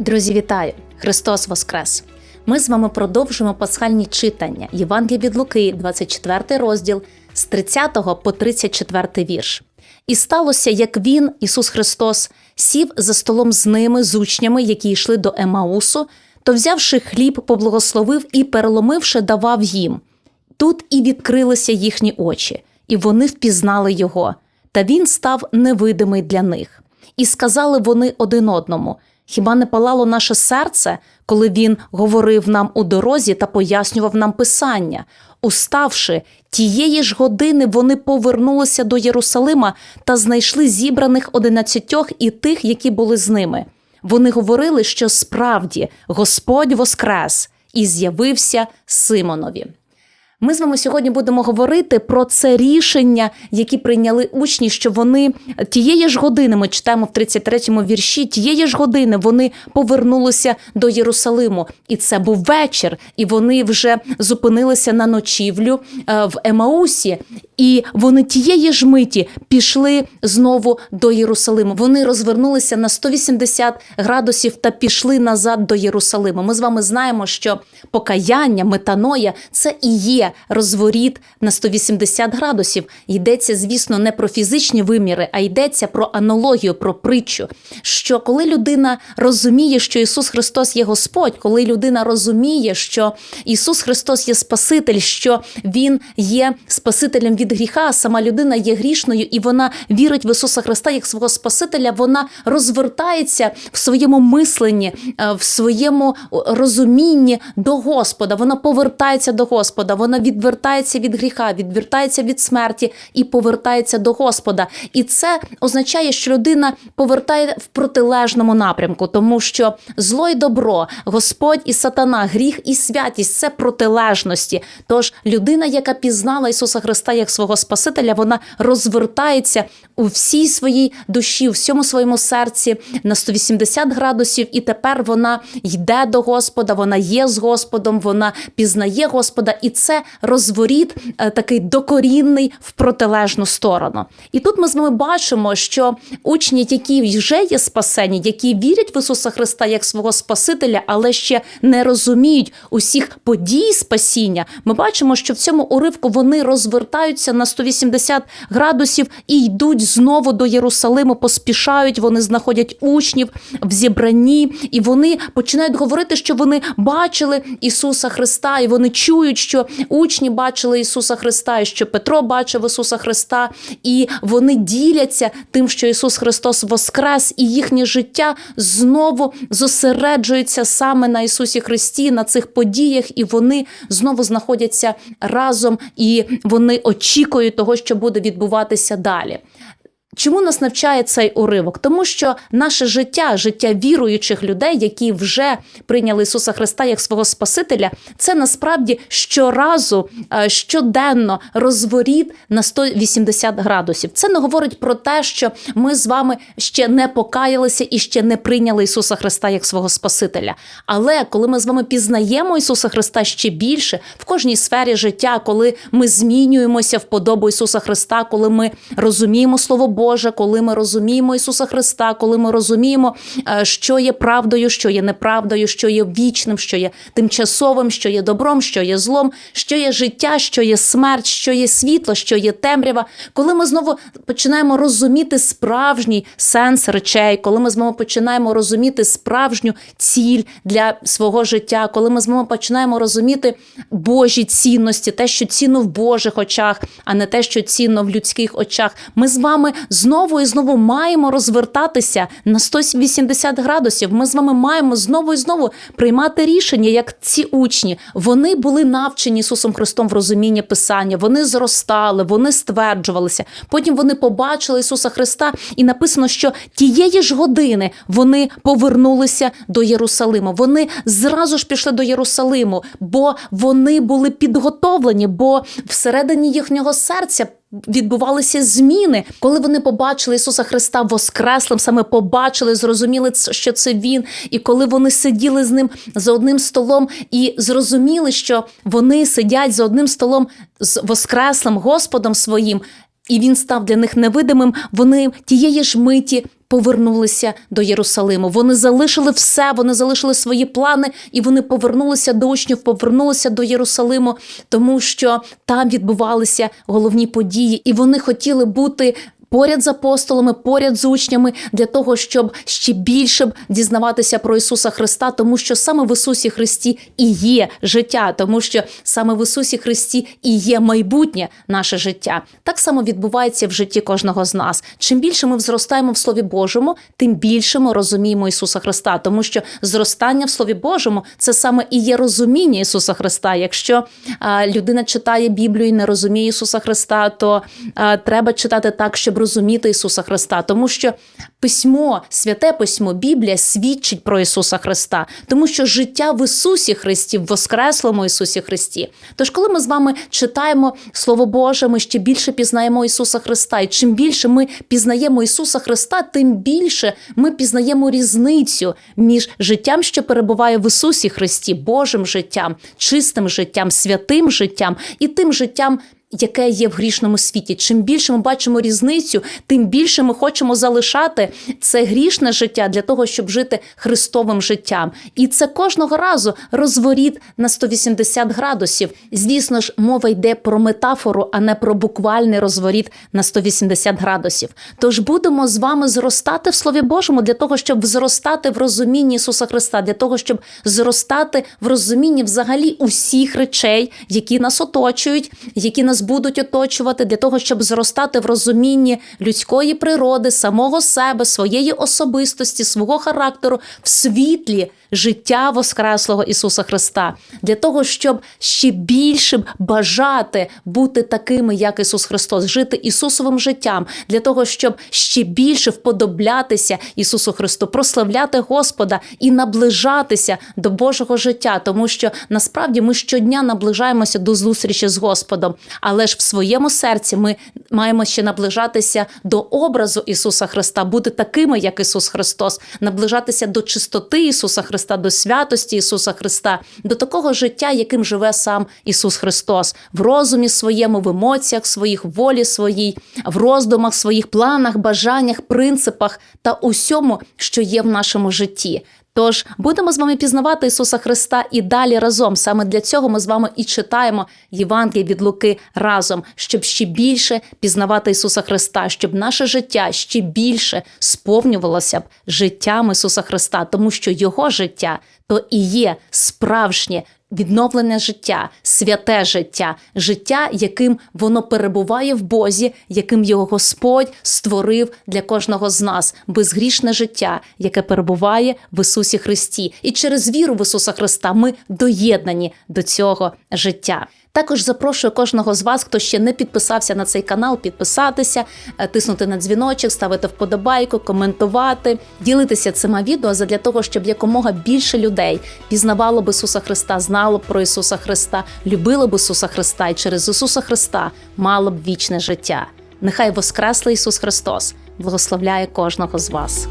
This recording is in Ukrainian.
Друзі, вітаю! Христос Воскрес! Ми з вами продовжуємо пасхальні читання Євангелія від Луки, 24 розділ з 30 по 34 вірш. І сталося, як він, Ісус Христос, сів за столом з ними, з учнями, які йшли до Емаусу, то, взявши хліб, поблагословив і, переломивши, давав їм. Тут і відкрилися їхні очі, і вони впізнали його, та він став невидимий для них. І сказали вони один одному: Хіба не палало наше серце, коли він говорив нам у дорозі та пояснював нам писання? Уставши, тієї ж години вони повернулися до Єрусалима та знайшли зібраних одинадцятьох і тих, які були з ними. Вони говорили, що справді Господь воскрес і з'явився Симонові. Ми з вами сьогодні будемо говорити про це рішення, які прийняли учні, що вони тієї ж години, ми читаємо в 33-му вірші, тієї ж години вони повернулися до Єрусалиму. І це був вечір, і вони вже зупинилися на ночівлю е, в Емаусі. І вони тієї ж миті пішли знову до Єрусалиму. Вони розвернулися на 180 градусів та пішли назад до Єрусалиму. Ми з вами знаємо, що покаяння, метаноя це і є розворіт на 180 градусів. Йдеться, звісно, не про фізичні виміри, а йдеться про аналогію, про притчу. Що коли людина розуміє, що Ісус Христос є Господь, коли людина розуміє, що Ісус Христос є Спаситель, що Він є Спасителем від гріха, а сама людина є грішною, і вона вірить в Ісуса Христа як свого Спасителя, вона розвертається в своєму мисленні, е, в своєму розумінні до Господа. Вона повертається до Господа, вона відвертається від гріха, відвертається від смерті і повертається до Господа. І це означає, що людина повертає в протилежному напрямку, тому що зло і добро, Господь і сатана, гріх і святість це протилежності. Тож людина, яка пізнала Ісуса Христа як свого Спасителя, вона розвертається у всій своїй душі, у всьому своєму серці на 180 градусів, і тепер вона йде до Господа, вона є з Господом, вона пізнає Господа, і це розворіт е, такий докорінний в протилежну сторону. І тут ми з вами бачимо, що учні, які вже є спасені, які вірять в Ісуса Христа як свого Спасителя, але ще не розуміють усіх подій спасіння. Ми бачимо, що в цьому уривку вони розвертаються на 180 градусів і йдуть знову до Єрусалиму, поспішають. Вони знаходять учнів в зібранні, і вони починають говорити, що вони бачили Ісуса Христа, і вони чують, що учні бачили Ісуса Христа, і що Петро бачив Ісуса Христа, і вони діляться тим, що Ісус Христос воскрес, і їхнє життя знову зосереджується саме на Ісусі Христі, на цих подіях, і вони знову знаходяться разом, і вони очікують того, що буде відбуватися далі. Чому нас навчає цей уривок? Тому що наше життя, життя віруючих людей, які вже прийняли Ісуса Христа як свого Спасителя, це насправді щоразу, е, щоденно розворіт на 180 градусів. Це не говорить про те, що ми з вами ще не покаялися і ще не прийняли Ісуса Христа як свого Спасителя. Але коли ми з вами пізнаємо Ісуса Христа ще більше в кожній сфері життя, коли ми змінюємося в подобу Ісуса Христа, коли ми розуміємо Слово Боже, коли ми розуміємо Ісуса Христа, коли ми розуміємо, е, що є правдою, що є неправдою, що є вічним, що є тимчасовим, що є добром, що є злом, що є життя, що є смерть, що є світло, що є темрява. Коли ми знову починаємо розуміти справжній сенс речей, коли ми знову починаємо розуміти справжню ціль для свого життя, коли ми знову починаємо розуміти Божі цінності, те, що цінно в Божих очах, а не те, що цінно в людських очах, ми з вами знову і знову маємо розвертатися на 180 градусів. Ми з вами маємо знову і знову приймати рішення, як ці учні. Вони були навчені Ісусом Христом в розумінні Писання, вони зростали, вони стверджувалися. Потім вони побачили Ісуса Христа, і написано, що тієї ж години вони повернулися до Єрусалиму. Вони зразу ж пішли до Єрусалиму, бо вони були підготовлені, бо всередині їхнього серця відбувалися зміни, коли вони побачили Ісуса Христа Воскреслим, саме побачили, зрозуміли, що це Він. І коли вони сиділи з ним за одним столом і зрозуміли, що вони сидять за одним столом з Воскреслим Господом своїм. І він став для них невидимим. Вони тієї ж миті повернулися до Єрусалиму. Вони залишили все, вони залишили свої плани, і вони повернулися до учнів, повернулися до Єрусалиму, тому що там відбувалися головні події, і вони хотіли бути. Поряд з апостолами, поряд з учнями, для того, щоб ще більше дізнаватися про Ісуса Христа, тому що саме в Ісусі Христі і є життя, тому що саме в Ісусі Христі і є майбутнє наше життя. Так само відбувається в житті кожного з нас. Чим більше ми зростаємо в Слові Божому, тим більше ми розуміємо Ісуса Христа, тому що зростання в Слові Божому це саме і є розуміння Ісуса Христа. Якщо а, людина читає Біблію і не розуміє Ісуса Христа, то а, треба читати так, щоб розуміти Ісуса Христа, тому що письмо, святе письмо, Біблія свідчить про Ісуса Христа, тому що життя в Ісусі Христі, в Воскреслому Ісусі Христі. Тож, коли ми з вами читаємо Слово Боже, ми ще більше пізнаємо Ісуса Христа. І чим більше ми пізнаємо Ісуса Христа, тим більше ми пізнаємо різницю між життям, що перебуває в Ісусі Христі, Божим життям, чистим життям, святим життям і тим життям яке є в грішному світі. Чим більше ми бачимо різницю, тим більше ми хочемо залишати це грішне життя для того, щоб жити Христовим життям. І це кожного разу розворіт на 180 градусів. Звісно ж, мова йде про метафору, а не про буквальний розворіт на 180 градусів. Тож будемо з вами зростати в Слові Божому для того, щоб зростати в розумінні Ісуса Христа, для того, щоб зростати в розумінні взагалі усіх речей, які нас оточують, які нас будуть оточувати для того, щоб зростати в розумінні людської природи, самого себе, своєї особистості, свого характеру в світлі життя Воскреслого Ісуса Христа, для того, щоб ще більше бажати бути такими, як Ісус Христос, жити Ісусовим життям, для того, щоб ще більше вподоблятися Ісусу Христу, прославляти Господа і наближатися до Божого життя, тому що насправді ми щодня наближаємося до зустрічі з Господом, але ж в своєму серці ми маємо ще наближатися до образу Ісуса Христа, бути такими, як Ісус Христос, наближатися до чистоти Ісуса Христа, до святості Ісуса Христа, до такого життя, яким живе сам Ісус Христос, в розумі своєму, в емоціях своїх, в волі своїй, в роздумах своїх, планах, бажаннях, принципах та усьому, що є в нашому житті. Тож будемо з вами пізнавати Ісуса Христа і далі разом. Саме для цього ми з вами і читаємо Євангеліє від Луки разом, щоб ще більше пізнавати Ісуса Христа, щоб наше життя ще більше сповнювалося б життям Ісуса Христа, тому що Його життя то і є справжнє. Відновлене життя, святе життя, життя, яким воно перебуває в Бозі, яким його Господь створив для кожного з нас, безгрішне життя, яке перебуває в Ісусі Христі. І через віру в Ісуса Христа ми доєднані до цього життя. Також запрошую кожного з вас, хто ще не підписався на цей канал, підписатися, е, тиснути на дзвіночок, ставити вподобайку, коментувати, ділитися цими відео задля того, щоб якомога більше людей пізнавало б Ісуса Христа, знало б про Ісуса Христа, любило б Ісуса Христа і через Ісуса Христа мало б вічне життя. Нехай Воскреслий Ісус Христос благословляє кожного з вас.